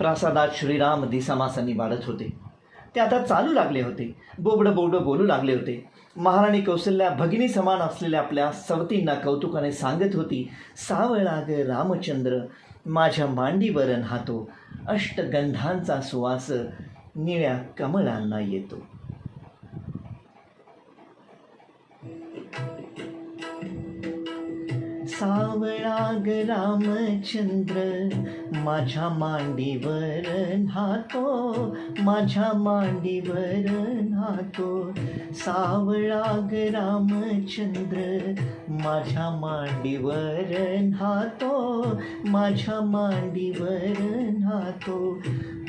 प्रासादात श्रीराम दिसामासांनी वाढत होते. ते आता चालू लागले होते. बोबडं बोबडं बोलू लागले होते. महाराणी कौशल्या भगिनी समान असलेल्या आपल्या सवतींना कौतुकाने सांगत होती सावळाग रामचंद्र माझ्या मांडीवर राहतो अष्टगंधांचा सुवास निळ्या कमळांना येतो. सावळा ग रामचंद्र माझ्या मांडीवर राहतो माझ्या मांडीवर राहतो सावळा ग रामचंद्र माझ्या मांडीवर राहतो माझ्या मांडीवर राहतो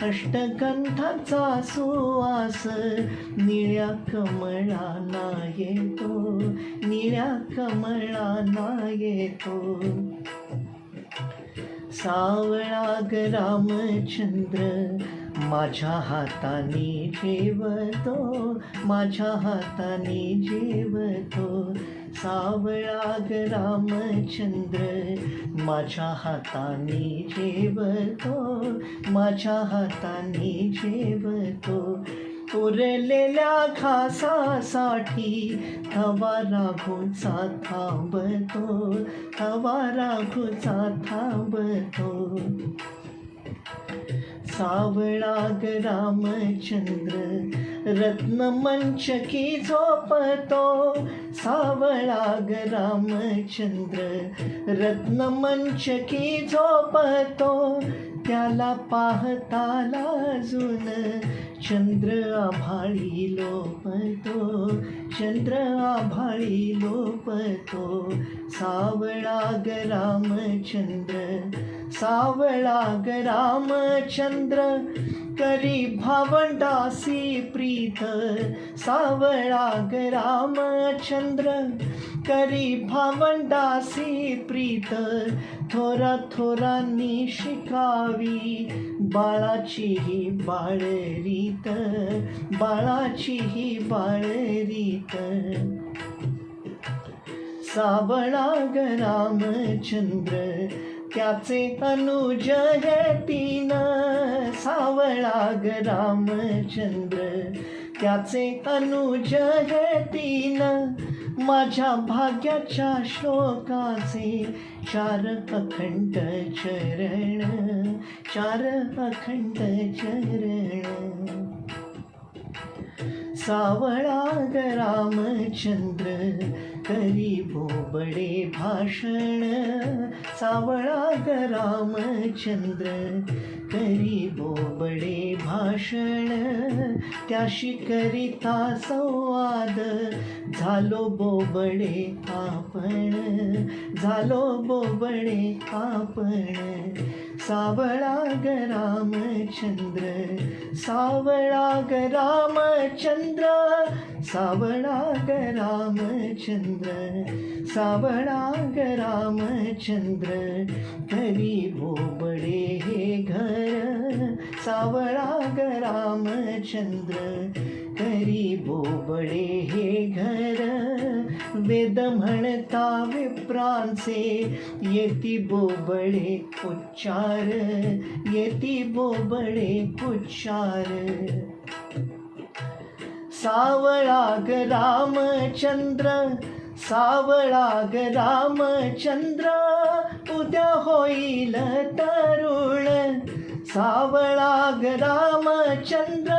अष्टगंधाचा सुवास निळ्या कमळाना येतो निळ्या कमळाना येतो. सावळा ग रामचंद्र माझ्या हाताने जेवतो माझ्या हाताने जेवतो. सावळा ग रामचंद्र माझ्या हाताने जेवतो माझ्या हाताने जेवतो. पुरलेल्या घासासाठी हवा राघूचा थांबतो हवा राघूचा थांबतो. सावळाग रामचंद्र रत्नमंचकी झोपतो. सावळाग ग रामचंद्र रत्नमंचकी झोपतो. त्याला पाहता लाजून चंद्र आभाळी लोपतो. चंद्र आभाळी लोपतो. सावळा ग रामचंद्र. सावळा रामचंद्र करी भावंडासी प्रीत सावळा रामचंद्र करी भावंडासी प्रीत थोरा थोरांनी शिकावी बाळाची ही बाळरीत बाळाची ही बाळरीत सावळा रामचंद्र त्याचे अनुज हे तीन. सावळाग रामचंद्र. त्याचे अनुज हे तीन. माझ्या भाग्याच्या शोकाचे चार अखंड चरण. चार अखंड चरण. सावळाग रामचंद्र. करी बोबडे भाषण सावळा रामचंद्र. करी बोबडे भाषण त्याशी करिता संवाद. झालो बोबडे आपण झालो बोबडे आपण. सावळा रामचंद्र सावळा रामचंद्र सावळा रामचंद्र. रामचंद्र सावळा रामचंद्र करी बोबडे हे घर. सावळा रामचंद्र करी बोबडे हे घर. वेद म्हणता विप्रांचे येती बोबडे उच्चार. येती बोबडे उच्चार. सावळाग रामचंद्र सावळा ग रामचंद्र उद्या होईल तरुण. सावळा ग रामचंद्र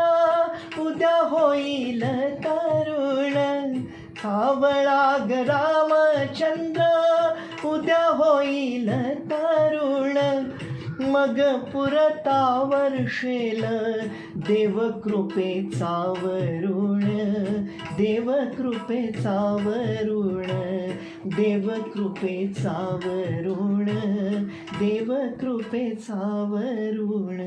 उद्या होईल तरुण. सावळा ग रामचंद्र उद्या होईल तरुण. मग पुरता वर्षेल देवकृपेचा वरुण देवकृपेचा वरुण देवकृपेचा वरुण देवकृपेचा वरुण